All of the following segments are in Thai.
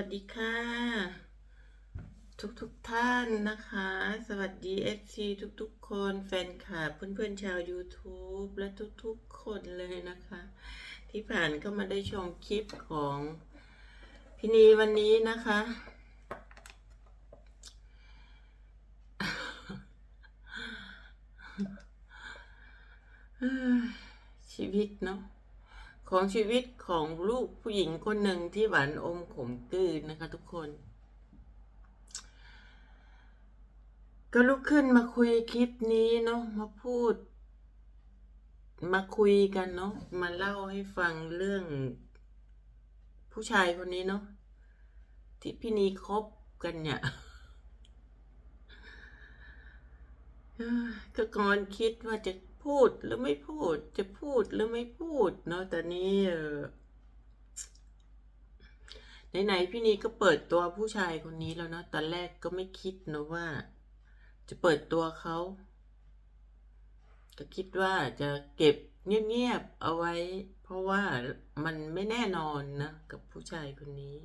วัสดีค่ะ ทุกทุกๆท่านนะคะ สวัสดี FC ทุกทุกๆ คนแฟนคลับเพื่อนๆชาว YouTube และทุกๆ คนเลยนะคะ ที่ผ่านเข้ามาได้ชมคลิปของพี่นีวันนี้นะคะ ชีวิตเนาะ ของชีวิตของลูกผู้หญิงคนหนึ่งที่หวานอมขมกืนนะคะทุกคน ก็ลุกขึ้นมาคุยคลิปนี้เนาะมาพูด มาคุยกันเนาะมาเล่าให้ฟังเรื่อง ผู้ชายคนนี้เนาะที่พี่นีคบกันเนี่ยก็ก่อนคิดว่าจะ พูดหรือไม่พูด จะพูดหรือไม่พูดเนาะแต่นี้เออไหนๆพี่นีก็เปิดตัวผู้ชายคนนี้แล้วเนาะตอนแรกก็ไม่คิดเนอะว่า จะเปิดตัวเขาก็คิดว่าจะเก็บเงียบๆเอาไว้ เพราะว่ามันไม่แน่นอนนะกับผู้ชายคนนี้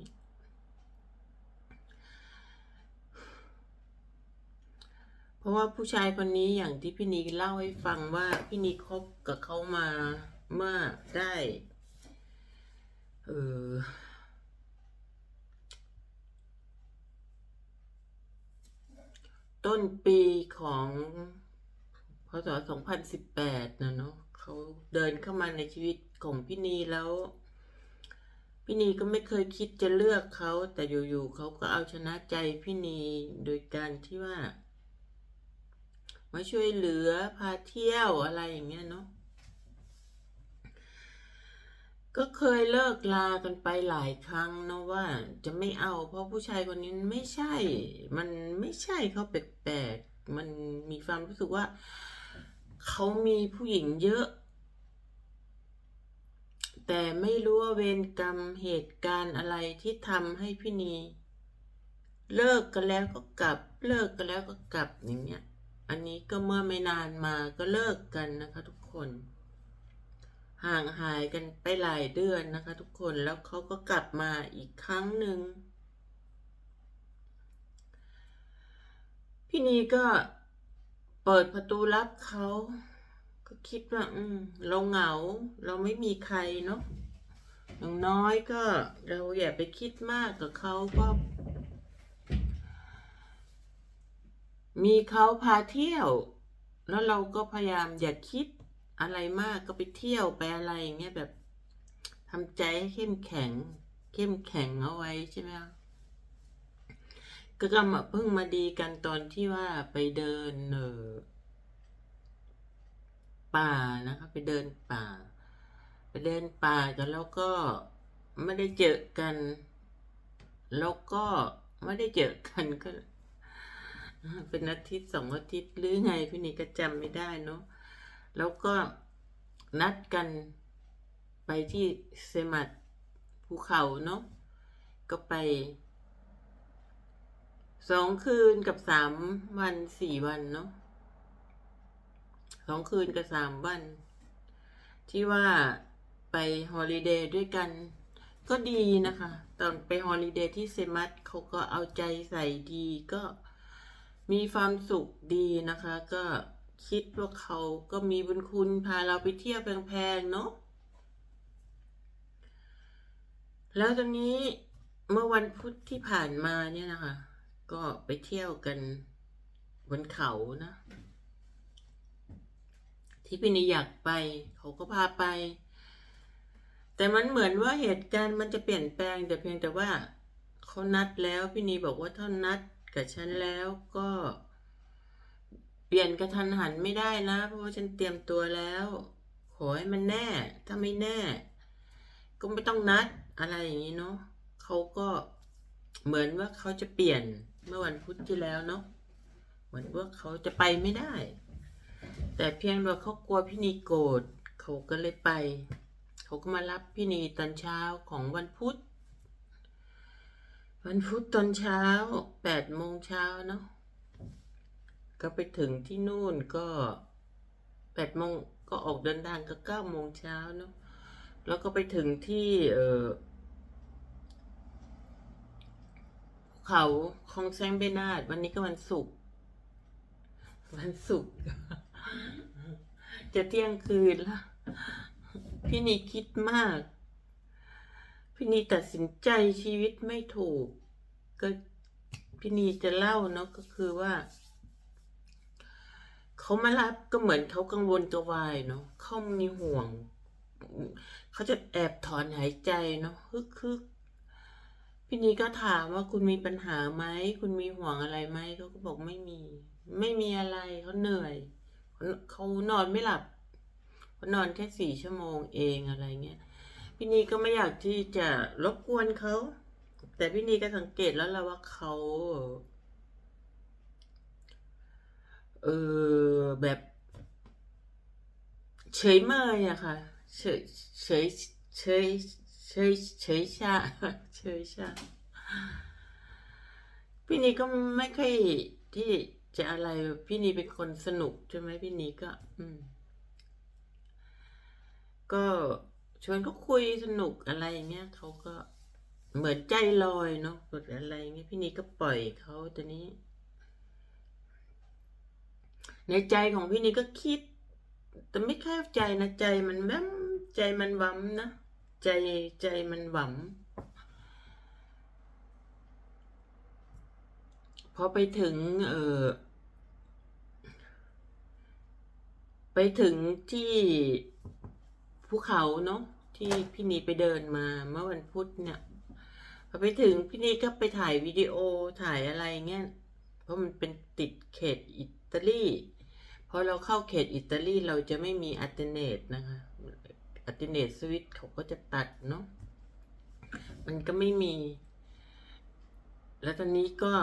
เพราะว่าผู้ชายคนนี้อย่างที่พี่นีเล่าให้ฟังว่าพี่นีคบกับเขามาเมื่อได้เออต้นปีของพศ2018นะเนาะเขาเดินเข้ามาในชีวิตของพี่นีแล้ว พี่นีก็ไม่เคยคิดจะเลือกเขา แต่อยู่ๆเขาก็เอาชนะใจพี่นีโดยการที่ว่า มาช่วยเหลือพาเที่ยวอะไรอย่างเงี้ยเนาะก็เคยเลิกลากันไปหลายครั้งนะว่าจะไม่เอาเพราะผู้ชายคนนี้ไม่ใช่ มันไม่ใช่เขาแปลกๆ มันมีความรู้สึกว่า เขามีผู้หญิงเยอะ แต่ไม่รู้ว่าเวรกรรมเหตุการณ์อะไรที่ทำให้พี่นี เลิกกันแล้วก็กลับ เลิกกันแล้วก็กลับอย่างเงี้ย อันนี้ก็เมื่อไม่นานมาก็เลิกกันนะคะทุกคน ห่างหายกันไปหลายเดือนนะคะ ทุกคนแล้วเขาก็กลับมาอีกครั้งหนึ่งพี่นีก็เปิดประตูรับเขาก็คิดว่า อืม เราเหงา เราไม่มีใครเนาะอย่างน้อยก็เราอย่าไปคิดมากกับเขาก็ มีเขาพาเที่ยว แล้วเราก็พยายามอย่าคิดอะไรมากก็ไปเที่ยวไปอะไรอย่างเงี้ยแบบทำใจให้เข้มแข็ง เข้มแข็งเอาไว้ใช่ไหมคะก็ก็มาเพิ่งมาดีกันตอนที่ว่าไปเดินเออป่านะคะไปเดินป่า ไปเดินป่ากันแล้วก็ไม่ได้เจอกัน แล้วก็ไม่ได้เจอกันก็ เป็นอาทิตย์สองอาทิตย์หรือไงพี่นี่ก็จำไม่ได้เนาะแล้วก็นัดกันไปที่เซมัตภูเขาเนาะก็ไปสองคืนกับสามวันสี่วันเนาะสองคืนกับสามวัน ที่ว่าไปฮอลิเดย์ด้วยกัน ก็ดีนะคะ ตอนไปฮอลิเดย์ที่เซมัตเขาก็เอาใจใส่ดีก็ มีความสุขดีนะคะ ก็คิดว่าเขาก็มีบุญคุณพาเราไปเที่ยวแพงๆเนาะแล้วตอนนี้เมื่อวันพุธที่ผ่านมาเนี่ยนะคะ ก็ไปเที่ยวกันบนเขานะ ที่พี่นีอยากไป เขาก็พาไป แต่มันเหมือนว่าเหตุการณ์มันจะเปลี่ยนแปลงแต่เพียงแต่ว่าเขานัดแล้วพี่นีบอกว่าถ้านัด กับฉันแล้วก็เปลี่ยนกระทันหันไม่ได้นะ เพราะว่าฉันเตรียมตัวแล้ว ขอให้มันแน่ ถ้าไม่แน่ ก็ไม่ต้องนัดอะไรอย่างนี้เนาะเขาก็เหมือนว่าเขาจะเปลี่ยนเมื่อวันพุธที่แล้วเนาะเหมือนว่าเขาจะไปไม่ได้ แต่เพียงว่าเขากลัวพี่นีโกรธเขาก็เลยไป เขาก็มารับพี่นีตอนเช้าของวันพุธ วันพุธตอนเช้าแปดโมงเช้าเนาะก็ไปถึงที่นู่นก็แปดโมงก็ออกเดินทางก็เก้าโมงเช้าเนาะแล้วก็ไปถึงที่เออเขาคลองแซงเบนาดวันนี้ก็วันศุกร์วันศุกร์จะเที่ยงคืนละพี่นีคิดมาก พี่นีตัดสินใจชีวิตไม่ถูก ก็พี่นีจะเล่าเนาะก็คือว่าเขามารับก็เหมือนเขากังวลกระวายเนาะเขามีห่วง เขาจะแอบถอนหายใจเนาะฮึกฮึกพี่นีก็ถามว่าคุณมีปัญหาไหมคุณมีห่วงอะไรไหมเขาก็บอกไม่มี ไม่มีอะไรเขาเหนื่อยเขาเขานอนไม่หลับเขานอนแค่สี่ชั่วโมงเองอะไรเงี้ย พี่นีก็ไม่อยากที่จะรบกวนเขา แต่พี่นีก็สังเกตแล้วละว่าเขาเออแบบเฉยเมยอะค่ะเฉยเฉยเฉยเฉยเฉยชาเฉยชาพี่นีก็ไม่ค่อยที่จะอะไรพี่นีเป็นคนสนุกใช่ไหมพี่นีก็ อืม ก็ ชวนเขาคุยสนุกอะไรอย่างเงี้ยเขาก็เหมือนใจลอยเนาะกดอะไรเงี้ยพี่นีก็ปล่อยเขาตอนนี้ ในใจของพี่นีก็คิด แต่ไม่แค่ใจนะใจมันแวมใจมันหวำนะใจใจมันหวำพอไปถึง เออไปถึงที่ ภูเขาเนาะที่พี่นีไปเดินมาเมื่อวันพุธเนี่ยพอไปถึงพี่นีก็ไปถ่ายวิดีโอถ่ายอะไรเงี้ยเพราะมันเป็นติดเขตอิตาลีพอเราเข้าเขตอิตาลีเราจะไม่มีอัลเทเนตนะคะอัลเทเนตสวิตเขาก็จะตัดเนาะมันก็ไม่มี แล้วตอนนี้ก็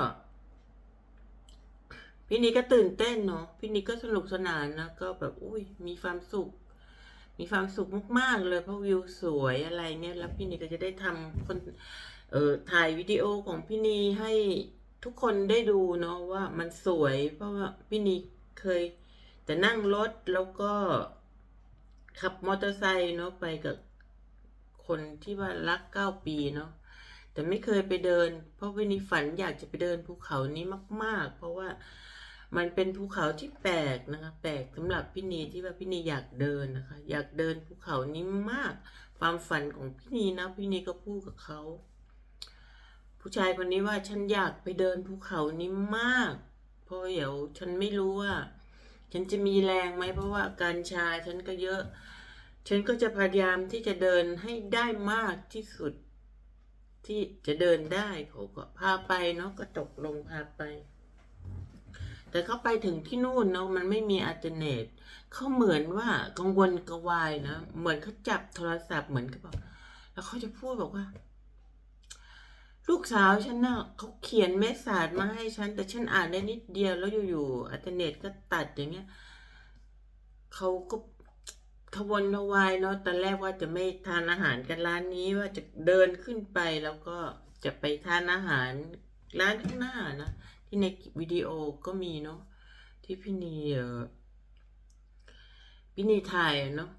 พี่นีก็ตื่นเต้นเนาะพี่นีก็สนุกสนานนะก็แบบอุ้ยมีความสุข มีความสุขมาก ๆ เลยเพราะวิวสวยอะไรเนี่ยแล้วพี่นีก็จะได้ทำคนเอ่อถ่ายวิดีโอของพี่นีให้ทุกคนได้ดูเนาะว่ามันสวย เพราะว่าพี่นีเคยแต่นั่งรถแล้วก็ขับมอเตอร์ไซค์เนาะไปกับคนที่ว่ารักเก้าปีเนาะแต่ไม่เคยไปเดิน เพราะพี่นีฝันอยากจะไปเดินภูเขานี้มาก ๆ เพราะว่า มันเป็นภูเขาที่แปลกนะคะ แปลกสำหรับพี่นีที่ว่าพี่นีอยากเดินนะคะ อยากเดินภูเขานี้มาก ความฝันของพี่นีนะพี่นีก็พูดกับเขาผู้ชายคนนี้ว่าฉันอยากไปเดินภูเขานี้มาก เพราะเดี๋ยวฉันไม่รู้ว่า ฉันจะมีแรงไหมเพราะว่าอาการชาฉันก็เยอะ ฉันก็จะพยายามที่จะเดินให้ได้มากที่สุด ที่จะเดินได้เขาก็พาไปเนาะก็ตกลงพาไป แต่เขาไปถึงที่นู่นเนาะมันไม่มีอัลเทอร์เนทเขาเหมือนว่ากังวลกระวายนะ เหมือนเขาจับโทรศัพท์เหมือนกับบอกแล้วเขาจะพูดบอกว่า ลูกสาวฉันน่ะเขาเขียนเมสซาจมาให้ฉัน แต่ฉันอ่านได้นิดเดียวแล้วอยู่ๆอัลเทอร์เนทก็ตัดอย่างเงี้ยเขาก็ขวนขวายเนาะตอนแรกว่าจะไม่ทานอาหารกันร้านนี้ว่าจะเดินขึ้นไปแล้วก็จะไปทานอาหารร้านข้างหน้านะ ที่ในวิดีโอก็มีเนาะที่พี่นีเออพี่นีถ่ายเนาะ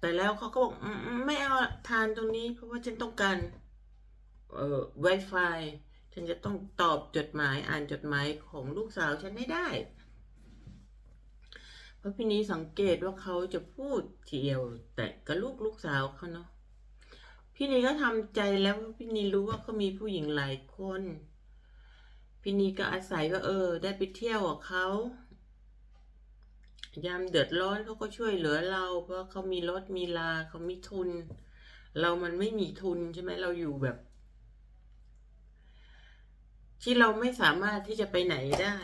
แต่แล้วเขาก็บอกไม่เอาทานตรงนี้ เพราะว่าฉันต้องการเอ่อ Wi-Fi ฉันจะต้องตอบจดหมายอ่านจดหมายของลูกสาวฉันให้ได้ เพราะพี่นี้สังเกตว่าเขาจะพูดเทียว แต่กับลูกลูกสาวเขาเนาะพี่นีก็ทำใจแล้วพี่นีรู้ว่าเขามีผู้หญิงหลายคน พี่นีก็อาศัยว่าเออ ได้ไปเที่ยวกับเขายามเดือดร้อนเขาก็ช่วยเหลือเรา เพราะเขามีรถมีลาเขามีทุน เรามันไม่มีทุนใช่ไหมเราอยู่แบบ ที่เราไม่สามารถที่จะไปไหนได้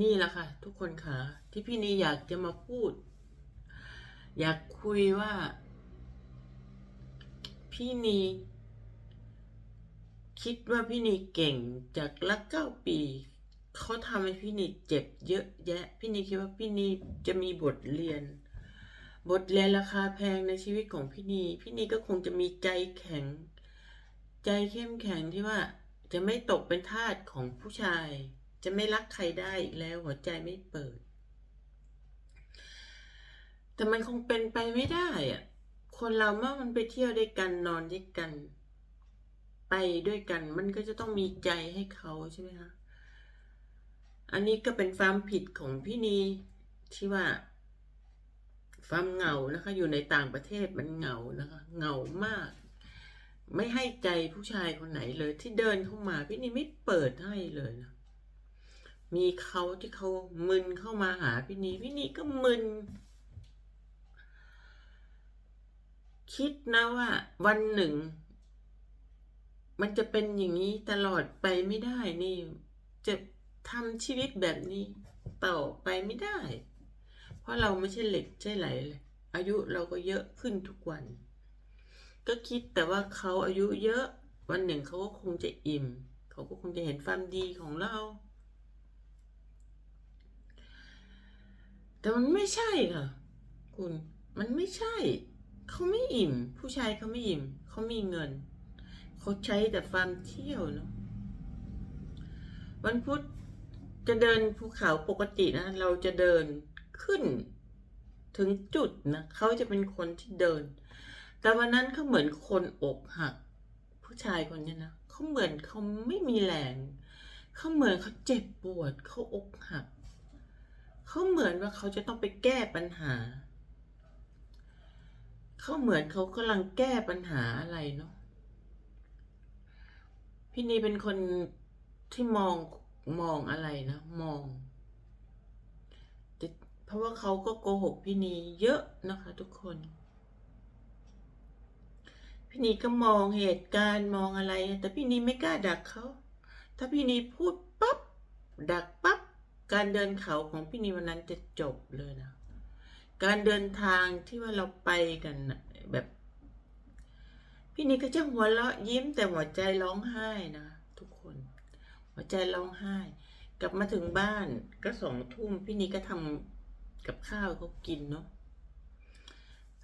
นี่แหละค่ะ ทุกคนค่ะ ที่พี่นีอยากจะมาพูด อยากคุยว่า พี่นี คิดว่าพี่นีเก่งจากรักเก้าปี เขาทำให้พี่นีเจ็บเยอะแยะ พี่นีคิดว่าพี่นีจะมีบทเรียน บทเรียนราคาแพงในชีวิตของพี่นีพี่นีก็คงจะมีใจแข็ง ใจเข้มแข็งที่ว่าจะไม่ตกเป็นทาสของผู้ชาย จะไม่รักใครได้อีกแล้วหัวใจไม่เปิด แต่มันคงเป็นไปไม่ได้อะคนเราเมื่อมันไปเที่ยวด้วยกันนอนด้วยกัน ไปด้วยกัน มันก็จะต้องมีใจให้เขาใช่ไหมคะ อันนี้ก็เป็นความผิดของพี่นีที่ว่าความเหงานะคะ อยู่ในต่างประเทศมันเหงานะคะ เหงามาก ไม่ให้ใจผู้ชายคนไหนเลย ที่เดินเข้ามาพี่นีไม่เปิดให้เลยนะมีเขาที่เขามึนเข้ามาหาพี่นีพี่นีก็มึนคิดนะว่าวันหนึ่ง มันจะเป็นอย่างนี้ตลอดไปไม่ได้นี่ จะทำชีวิตแบบนี้ต่อไปไม่ได้ เพราะเราไม่ใช่เหล็กใช่ไหลเลยอายุเราก็เยอะขึ้นทุกวัน ก็คิดแต่ว่าเขาอายุเยอะวันหนึ่งเขาก็คงจะอิ่ม เขาก็คงจะเห็นความดีของเรา แต่มันไม่ใช่ค่ะ คุณมันไม่ใช่ เขาไม่อิ่ม ผู้ชายเขาไม่อิ่ม เขามีเงิน เขาใช้แต่ความเที่ยวเนาะวันพุธจะเดินภูเขาปกตินะ เราจะเดินขึ้นถึงจุดนะเขาจะเป็นคนที่เดิน แต่วันนั้นเขาเหมือนคนอกหัก ผู้ชายคนนี้นะเขาเหมือนเขาไม่มีแรงเขาเหมือนเขาเจ็บปวดเขาอกหักเขาเหมือนว่าเขาจะต้องไปแก้ปัญหาเขาเหมือนเขากำลังแก้ปัญหาอะไรเนาะ พี่นีเป็นคนที่มองมองอะไรนะ มองแต่เพราะว่าเขาก็โกหกพี่นีเยอะนะคะ ทุกคน พี่นีก็มองเหตุการณ์มองอะไร แต่พี่นีไม่กล้าดักเขา ถ้าพี่นีพูดปั๊บดักปั๊บการเดินเขาของพี่นีวันนั้นจะจบเลยนะ การเดินทางที่ว่าเราไปกันแบบ พี่นีก็จะหัวเราะยิ้มแต่หัวใจร้องไห้นะทุกคน หัวใจร้องไห้ กลับมาถึงบ้านก็สองทุ่มพี่นีก็ทำกับข้าวเขากินเนาะ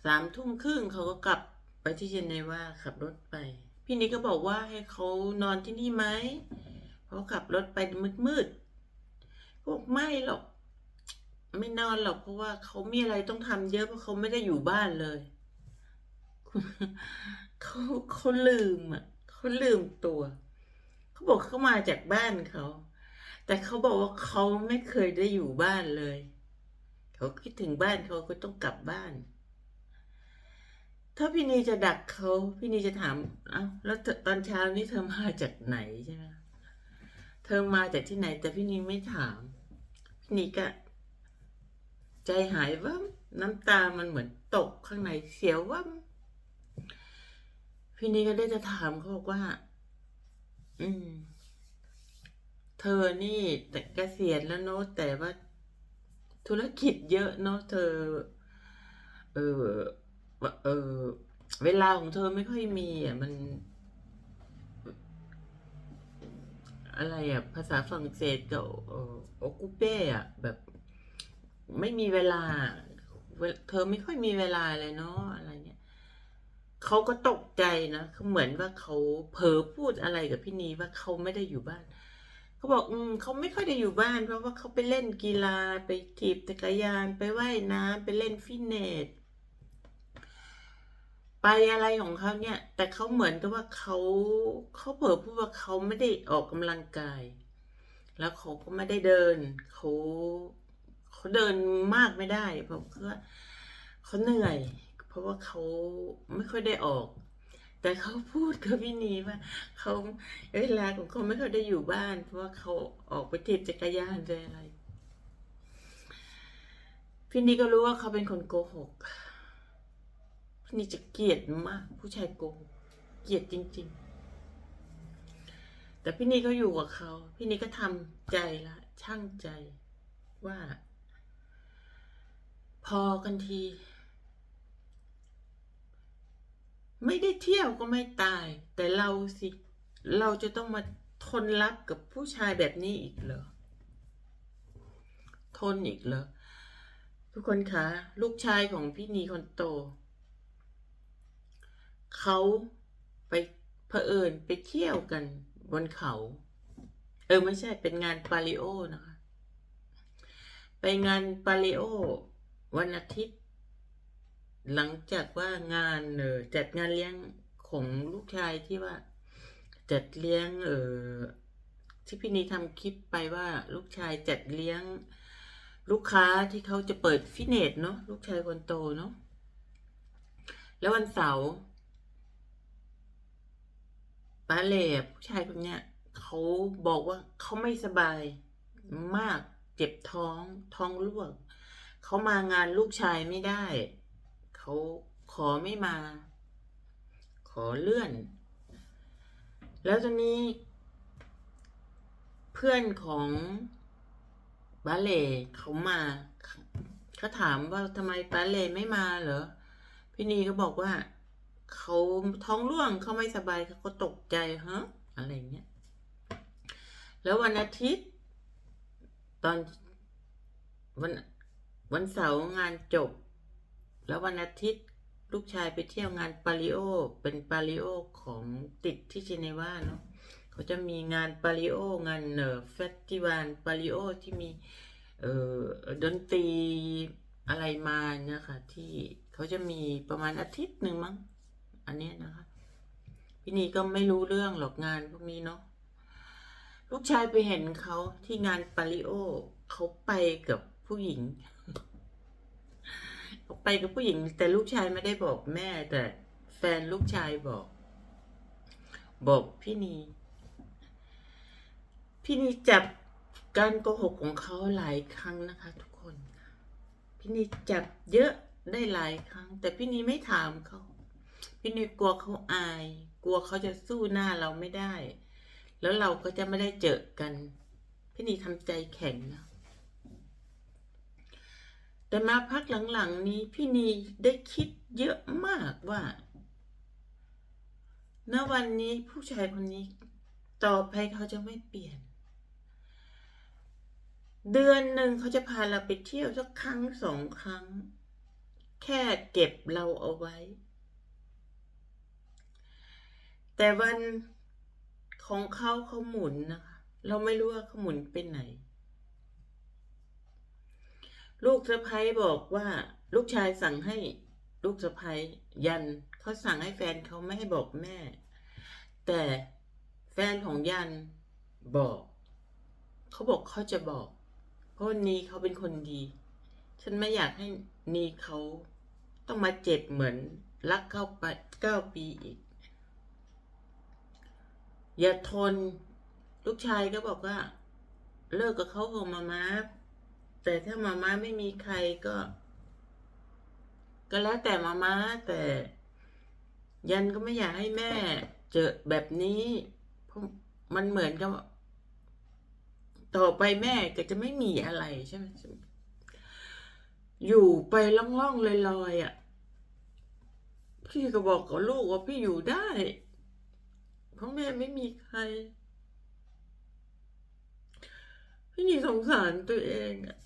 สามทุ่มครึ่งเขาก็กลับไปที่เจนเนวาขับรถไป พี่นีก็บอกว่าให้เขานอนที่นี่ไหมเพราะขับรถไปมืดๆก็บอกไม่หรอก ไม่นอนหรอกเพราะว่าเขามีอะไรต้องทำเยอะเพราะเขาไม่ได้อยู่บ้านเลย เขาเขาลืมอะเขาลืมตัว เขาบอกเขามาจากบ้านเขา แต่เขาบอกว่าเขาไม่เคยได้อยู่บ้านเลย เขาคิดถึงบ้านเขาก็ต้องกลับบ้าน ถ้าพี่นีจะดักเขาพี่นีจะถามเอ้าแล้วตอนเช้านี้เธอมาจากไหนใช่ไหมเธอมาจากที่ไหน แต่พี่นีไม่ถาม พี่นีก็ ใจหายว่าน้ำตามันเหมือนตกข้างในเสียวว่า พี่นี่ก็ได้จะถามเขาบอกว่า อืม เธอนี่แต่เกษียณแล้วเนาะแต่ว่าธุรกิจเยอะเนาะเธอ เออเออ เวลาของเธอไม่ค่อยมีอะมัน อะไรอะ ภาษาฝรั่งเศสกับโอคูเป้อะ แบบ ไม่มีเวลาเวเธอไม่ค่อยมีเวลาเลยเนาะอะไร เขาก็ตกใจนะเขาเหมือนว่าเขาเผลอพูดอะไรกับพี่นีว่าเขาไม่ได้อยู่บ้านเขาบอกอืมเขาไม่ค่อยได้อยู่บ้าน เพราะว่าเขาไปเล่นกีฬาไปถีบจักรยานไปว่ายน้ำไปเล่นฟิตเนสไปอะไรของเขาเนี่ย แต่เขาเหมือนกับว่าเขาเขาเผลอพูดว่าเขาไม่ได้ออกกำลังกาย แล้วเขาก็ไม่ได้เดินเขาเขาเดินมากไม่ได้เพราะว่าเขาเหนื่อย ราะว่าเขาไม่ค่อยได้ออก แต่เขาพูดกับพี่นีว่าเขาเวลาของเขาไม่ค่อยได้อยู่บ้าน เพราะว่าเขาออกไปถีบจักรยานไปอะไร พี่นีก็รู้ว่าเขาเป็นคนโกหก พี่นีจะเกลียดมาก ผู้ชายโกหกเกลียดจริง ๆแต่พี่นีก็อยู่กับเขา พี่นีก็ทำใจละ ช่างใจว่า พอกันที ไม่ได้เที่ยวก็ไม่ตาย แต่เราสิ เราจะต้องมาทนรับกับผู้ชายแบบนี้อีกเหรอ ทนอีกเหรอ ทุกคนคะ ลูกชายของพี่นีคนโต เขาไปเผอิญไปเที่ยวกันบนเขา เออ ไม่ใช่เป็นงานปาริโอนะคะ ไปงานปาริโอ วันอาทิตย์ หลังจากว่างานเออจัดงานเลี้ยงของลูกชายที่ว่า จัดเลี้ยงเออที่พี่นีทำคลิปไปว่าลูกชายจัดเลี้ยง ลูกค้าที่เขาจะเปิดฟิตเนสเนาะลูกชายคนโตเนาะแล้ววันเสาร์ป้าเล่ผู้ชายคนเนี้ยเขาบอกว่าเขาไม่สบายมากเจ็บท้องท้องร่วงเขามางานลูกชายไม่ได้ เขาขอไม่มา ขอเลื่อน แล้วตอนนี้ เพื่อนของบาเล่เขามาเขาถามว่าทำไมบาเล่ไม่มาเหรอ พี่นีก็บอกว่าเขาท้องร่วงเขาไม่สบายเขาก็ตกใจฮะอะไรเงี้ย แล้ววันอาทิตย์ ตอนวันวันเสาร์งานจบ แล้ววันอาทิตย์ลูกชายไปเที่ยวงานปาริโอ เป็นปาริโอของติดที่เจเนวาเนาะเขาจะมีงานปาริโอ งานเอ่อเฟสติวัลปาริโอที่มีเอ่อดนตรีอะไรมาเนี่ยค่ะ ที่เขาจะมีประมาณอาทิตย์หนึ่งมั้ง อันนี้นะคะพี่นีก็ไม่รู้เรื่องหรอกงานพวกนี้เนาะลูกชายไปเห็นเขาที่งานปาริโอเขาไปกับผู้หญิง เขาไปกับผู้หญิง แต่ลูกชายไม่ได้บอกแม่ แต่แฟนลูกชายบอก บอกพี่นี พี่นีจับการโกหกของเขาหลายครั้งนะคะ ทุกคน พี่นีจับเยอะได้หลายครั้ง แต่พี่นีไม่ถามเขาพี่นีกลัวเขาอาย กลัวเขาจะสู้หน้าเราไม่ได้ แล้วเราก็จะไม่ได้เจอกัน พี่นีทำใจแข็งนะ แต่มาพักหลังๆนี้พี่นีได้คิดเยอะมากว่าณวันนี้ผู้ชายคนนี้ ต่อไปเขาจะไม่เปลี่ยน เดือนหนึ่งเขาจะพาเราไปเที่ยวสักครั้งสองครั้ง แค่เก็บเราเอาไว้ แต่วันของเขาเขาหมุนนะคะ เราไม่รู้ว่าเขาหมุนไปไหน ลูกสะพ้ยบอกว่าลูกชายสั่งให้ลูกสะพ้ยยันเขาสั่งให้แฟนเขาไม่ให้บอกแม่ แต่แฟนของยันบอก เขาบอกเขาจะบอก เพราะนีเขาเป็นคนดี ฉันไม่อยากให้นีเขาต้องมาเจ็บเหมือนรักเข้าไปเก้าปีอีก อย่าทน ลูกชายก็บอกว่า เลิกกับเขาของมามา แต่ถ้ามาม่าไม่มีใครก็ ก็แล้วแต่มาม่าแต่ยันก็ไม่อยากให้แม่ เจอแบบนี้เพราะมันเหมือนกับต่อไปแม่ก็จะไม่มีอะไรใช่ไหมอยู่ไปล่องๆลอยๆอะ พี่ก็บอกกับลูกว่าพี่อยู่ได้ เพราะแม่ไม่มีใคร พี่นี่สงสารตัวเองอะ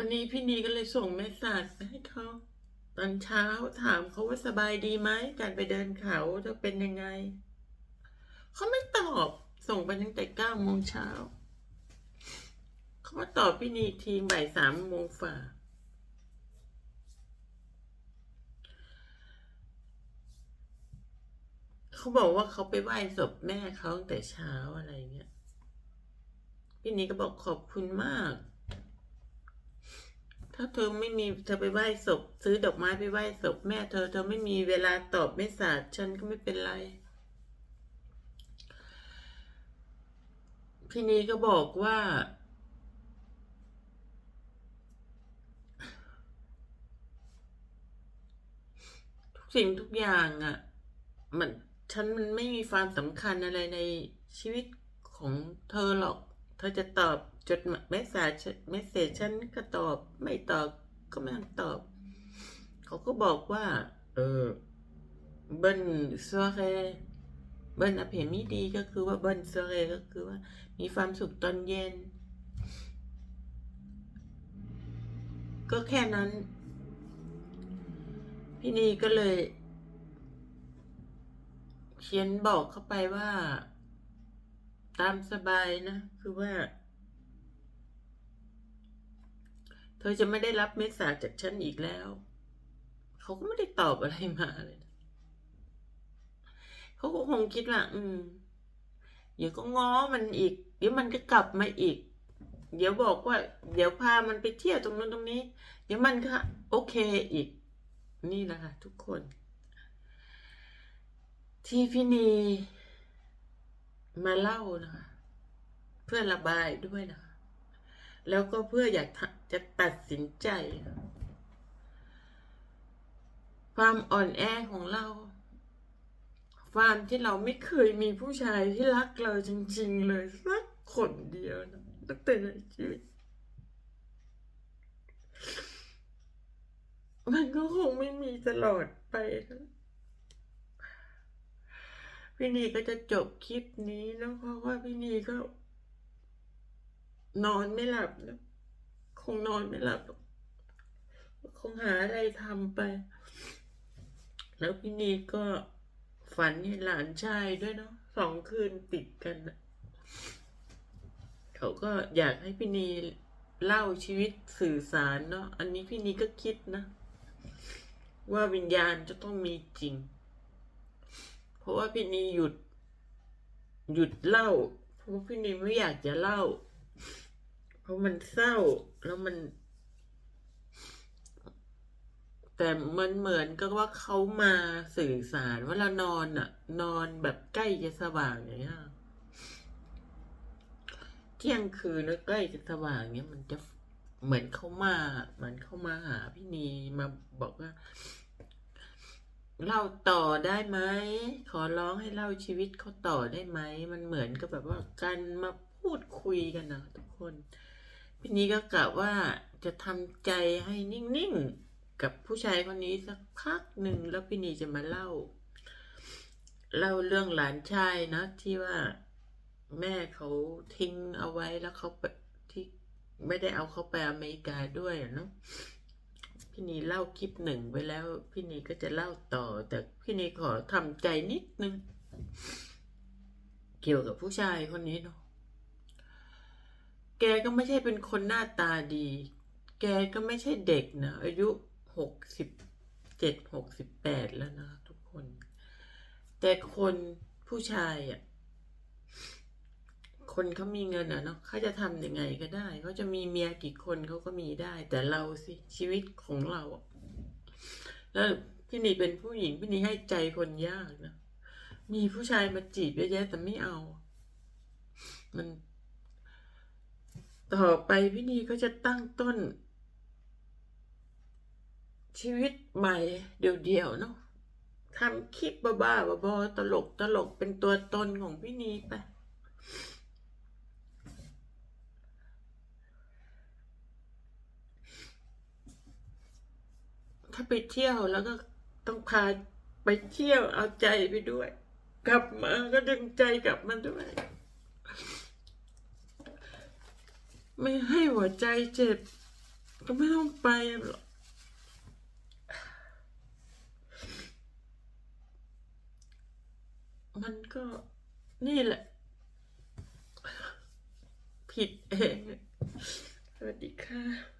วันนี้พี่นีก็เลยส่งเมสเซจไปให้เขาตอนเช้าถามเขาว่าสบายดีไหมการไปเดินเขาจะเป็นยังไง เขาไม่ตอบส่งไปตั้งแต่เก้าโมงเช้าเขามาตอบพี่นีทีบ่ายสามโมงฝ่าเขาบอกว่าเขาไปไหว้ศพแม่เขาตั้งแต่เช้าอะไรเงี้ยพี่นี้ก็บอกขอบคุณมาก ถ้าเธอไม่มีเธอไปไหว้ศพ ซื้อดอกไม้ไปไหว้ศพ แม่เธอเธอไม่มีเวลาตอบไม่สาดฉันก็ไม่เป็นไร พี่นี้ก็บอกว่า ทุกสิ่งทุกอย่างอะ่ะ มันฉันมันไม่มีความสำคัญอะไรในชีวิตของเธอหรอก เธอจะตอบ จดหมายเมสเซจเมสเซจฉันก็ตอบ ไม่ตอบก็ไม่ต้องตอบ เขาก็บอกว่า เออ เบิ้ลซอเรเบิ้ลอเพมิดีก็คือว่าเบิ้ลซอเรก็คือว่า มีความสุขตอนเย็น ก็แค่นั้น พี่นีก็เลย เขียนบอกเข้าไปว่า ตามสบายนะ คือว่า เธอจะไม่ได้รับเมสเซจจากฉันอีกแล้ว เขาก็ไม่ได้ตอบอะไรมาเลยเขาก็คงคิดว่า อืม เดี๋ยวก็ง้อมันอีก เดี๋ยวมันก็กลับมาอีก เดี๋ยวบอกว่า เดี๋ยวพามันไปเที่ยวตรงนู้นตรงนี้ เดี๋ยวมันก็โอเคอีก นี่แหละค่ะทุกคน ที่พี่นีมาเล่านะคะเพื่อระบายด้วยนะ แล้วก็เพื่ออยาก จะตัดสินใจ ความอ่อนแอของเรา ความที่เราไม่เคยมีผู้ชายที่รักเราจริง ๆ เลยสักคนเดียวนะตั้งแต่ในชีวิตมันก็คงไม่มีตลอดไปนะพี่นีก็จะจบคลิปนี้แล้วเพราะว่าพี่นีก็ นอนไม่หลับนะ งนอนไม่หลับคงหาอะไรทำไป แล้วพี่นีก็ฝันเห็นหลานชายด้วยเนาะสองคืนติดกันเขาก็อยากให้พี่นีเล่าชีวิตสื่อสารเนาะอันนี้พี่นีก็คิดนะ ว่าวิญญาณจะต้องมีจริง เพราะว่าพี่นีหยุด หยุดเล่าเพราะพี่นีไม่อยากจะเล่า ราะมันเศร้าแล้วมัน แต่มันเหมือนกับว่าเขามาสื่อสารว่าเรานอนอะนอนแบบใกล้จะสว่างอย่างเงี้ยเที่ยงคืนแล้วใกล้จะสว่างเงี้ยมันจะเหมือนเขามาเหมือนเขามาหาพี่นีมาบอกว่าเล่าต่อได้ไหมขอร้องให้เล่าชีวิตเขาต่อได้ไหมมันเหมือนกับแบบว่าการมาพูดคุยกันนะทุกคน พี่นี้ก็กะว่าจะทำใจให้นิ่งๆ กับผู้ชายคนนี้สักพักหนึ่งแล้วพี่นีจะมาเล่า เล่าเรื่องหลานชายนะ ที่ว่าแม่เขาทิ้งเอาไว้แล้วเขาไปที่ไม่ได้เอาเขาไปอเมริกาด้วยอะเนาะพี่นีเล่าคลิปหนึ่งไปแล้ว พี่นีก็จะเล่าต่อ แต่พี่นีขอทำใจนิดนึง เกี่ยวกับผู้ชายคนนี้เนาะ แกก็ไม่ใช่เป็นคนหน้าตาดี แกก็ไม่ใช่เด็กนะ อายุหกสิบเจ็ดหกสิบแปดแล้วนะทุกคน แต่คนผู้ชายอะ คนเขามีเงินอะเนาะเขาจะทำยังไงก็ได้ เขาจะมีเมียกี่คนเขาก็มีได้ แต่เราสิชีวิตของเราอะแล้วพี่นี่เป็นผู้หญิงพี่นี่ให้ใจคนยากนะ มีผู้ชายมาจีบเยอะแยะแต่ไม่เอา มัน ต่อไปพี่นีก็จะตั้งต้น ชีวิตใหม่เดี่ยวๆเนาะทำคลิปบ้าๆบอๆตลกตลกเป็นตัวตนของพี่นีไปถ้าไปเที่ยวแล้วก็ต้องพาไปเที่ยวเอาใจไปด้วย กลับมาก็ดึงใจกลับมาด้วย ไม่ให้หัวใจเจ็บ ก็ไม่ต้องไปหรอกมันก็นี่แหละ ผิดเอง สวัสดีค่ะ